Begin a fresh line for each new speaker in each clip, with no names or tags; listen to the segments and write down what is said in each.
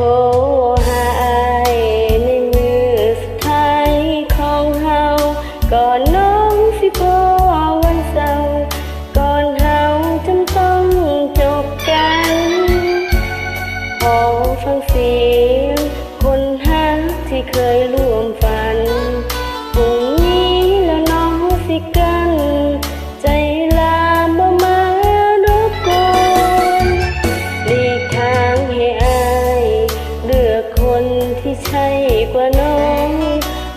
รหาอายในมือสุดท้ายของเฮาก่อนน้องสิพอวันเศร้าก่อนเฮาจำต้องจบกันขอฟังเสียงคนฮักที่เคยร่วมฝันพรุ่งนี้แล้วน้องสิกัน ที่ใช่กว่าน้อง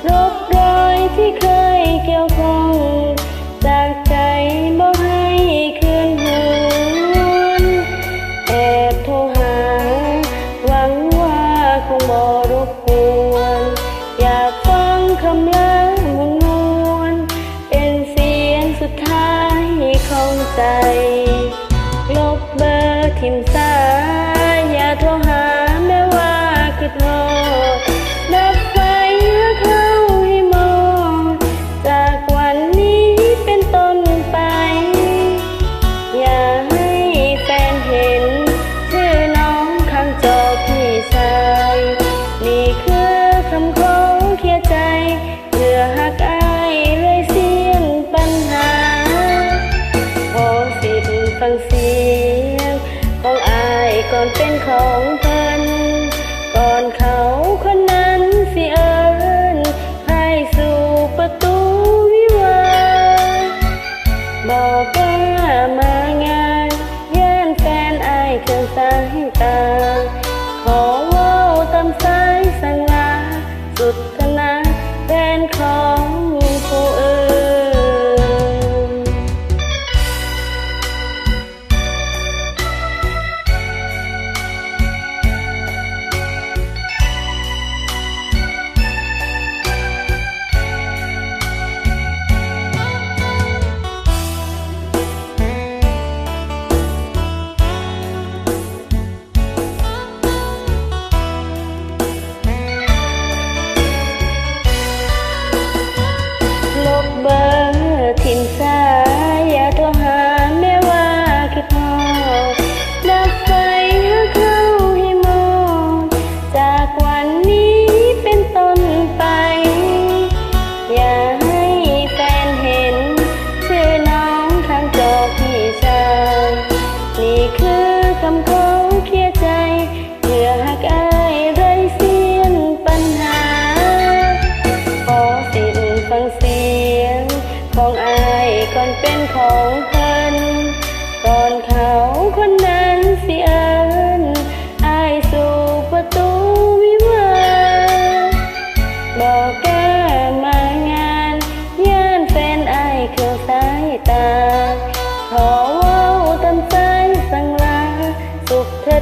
ลบรอยที่เคยเกี่ยวข้องจากใจบ่ให้คืนหวนแอบโทรหา หวังว่าคงบ่รบกวนอยากฟังคำลามวนนวลเป็นเสียงสุดท้ายของใจ ลบเบอร์ทิมสา ก่อนเป็นของเพิ่นก่อนเขาคนนั้นสิเอิญให้สู่ประตูวิวาบอกว่ามางานย่านแฟนอายเครื่องสายตา ขอว่าตามสายสั่งา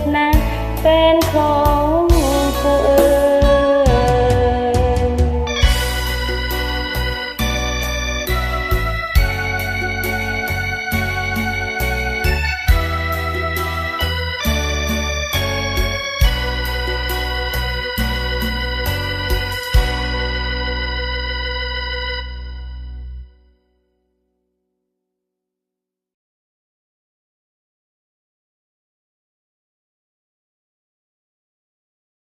ดนะป็นของเธอ